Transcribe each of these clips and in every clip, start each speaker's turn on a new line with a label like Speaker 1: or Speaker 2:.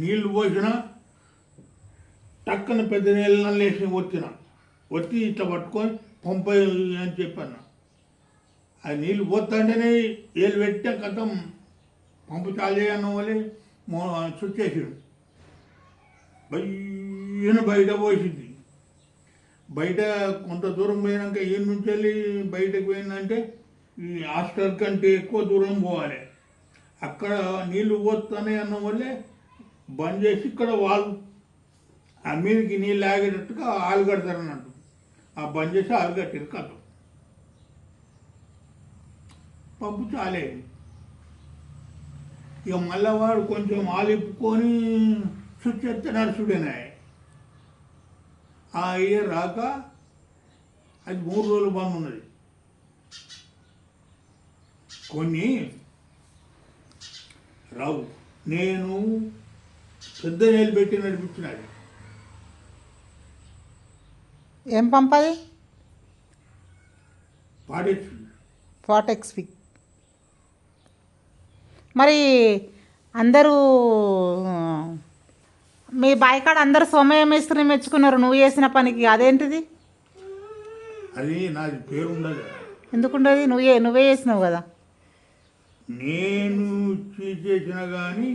Speaker 1: నీళ్ళు పోసిన టక్కన పెద్ద నీళ్ళ వేసి వచ్చిన. వచ్చి ఇట్లా పట్టుకొని పంపే అని చెప్పాను ఆ నీళ్ళు పోతుంటేనే ఏళ్ళు పెట్టే కథం. పంపు చాలు చేయన్న వాళ్ళే మో చుట్టేసాడు బయ్యను బయట పోసింది. బయట కొంత దూరం పోయినాక ఈ నుంచి వెళ్ళి బయటకు పోయిందంటే ఈ హాస్టల్ కంటే ఎక్కువ దూరం పోవాలి. అక్కడ నీళ్ళు పోతున్నాయి అన్న వల్లే బంద్ చేసి ఇక్కడ వాళ్ళు ఆ మీదకి నీళ్ళు ఆగేటట్టుగా ఆలు కడతారు అన్నట్టు ఆ బంద్ చేసి ఆలు కట్టారు కథ. పంపు చాలే ఇక మళ్ళా వాడు కొంచెం ఆలిప్పుకొని చుట్టెత్త నడుచుడేనాయి ఆ ఇయర్ రాక అది మూడు రోజులు బంద్ ఉన్నది. కొన్ని రావు. నేను పెద్ద నీళ్ళు పెట్టి నడిపించినది
Speaker 2: ఏం పంపది?
Speaker 1: పాడేసి
Speaker 2: ఫాటెక్స్వి మరి అందరూ మీ బాయికాడ అందరు సోమయ్య మేస్త్రిని మెచ్చుకున్నారు నువ్వు చేసిన పనికి అదేంటిది?
Speaker 1: అది నాది పేరు ఉండదు
Speaker 2: ఎందుకుండదు? నువ్వే నువ్వే చేసినావు కదా.
Speaker 1: నేను చేసిన కానీ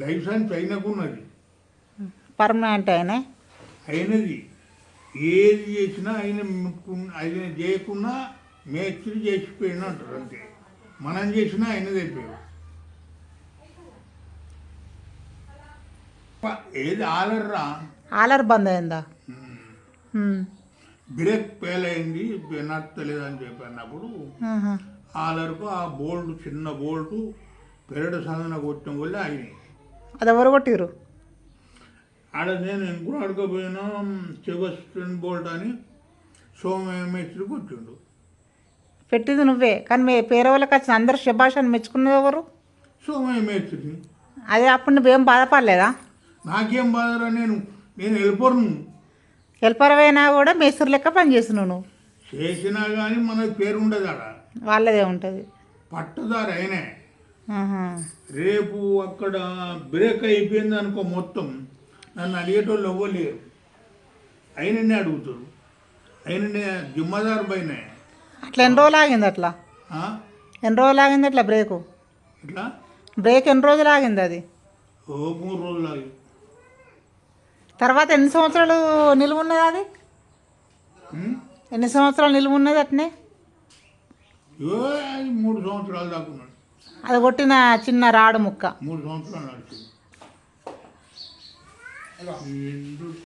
Speaker 1: లైసెన్స్ అయినకున్నది.
Speaker 2: పర్మనెంట్ అయినా
Speaker 1: అయినది. ఏది చేసినా ఆయన ఆయన చేయకున్నా మేస్త్రి చేసిపోయిన అంటారు అంతే. మనం చేసినా ఆయనది అయిపోయాడు ఏది ఆలర్రా?
Speaker 2: ఆలర్ బంద్ అయిందా.
Speaker 1: బ్రేక్ ఫెయిల్ అయింది నడతలేదు అని చెప్పినప్పుడు. ఆలర్కు ఆ బోల్ట్ చిన్న బోల్టు పెరడు సాధన కొట్టడం వల్ల అయినాయి.
Speaker 2: అది ఎవరు కొట్టిరు
Speaker 1: ఆడ నేను ఇంకో అడగపోయినా సెబస్టియన్ బోల్ట్ అని సోమయ్య మేస్త్రి కొట్టిండు.
Speaker 2: పెట్టింది నువ్వే కానీ మీ పేరు వాళ్ళకి వచ్చిన అందరు శభాష్ అని మెచ్చుకున్నది ఎవరు?
Speaker 1: మేస్త్రి.
Speaker 2: అదే అప్పుడు నువ్వేం బాధపడలేదా?
Speaker 1: నాకేం బాధరా నేను? నేను వెళ్ళిపోను
Speaker 2: అయినా కూడా మేస్త్రి లెక్క పనిచేస్తున్నావు నువ్వు.
Speaker 1: చేసినా కానీ మనకు పేరు ఉండదు ఆడ.
Speaker 2: వాళ్ళదే ఉంటుంది.
Speaker 1: పట్టదారు అయినే. రేపు అక్కడ బ్రేక్ అయిపోయింది అనుకో మొత్తం. నన్ను అడిగేటోళ్ళు ఇవ్వలేరు అయిననే అడుగుతారు. అయిననే జిమ్మదారు పైన.
Speaker 2: అట్లా ఎన్ని రోజులు ఆగింది అట్లా? ఎన్ని రోజులు ఆగింది అట్లా బ్రేకు?
Speaker 1: ఇట్లా
Speaker 2: బ్రేక్ ఎన్ని రోజులు ఆగింది అది?
Speaker 1: ఓ మూడు రోజులు ఆగి.
Speaker 2: తర్వాత ఎన్ని సంవత్సరాలు నిలువ ఉన్నది అది? ఎన్ని సంవత్సరాలు నిలువ ఉన్నది అట్నే
Speaker 1: మూడు సంవత్సరాలు దాకా
Speaker 2: అది కొట్టిన చిన్న రాడు ముక్క
Speaker 1: మూడు సంవత్సరాలు నడిచింది ఎందుకు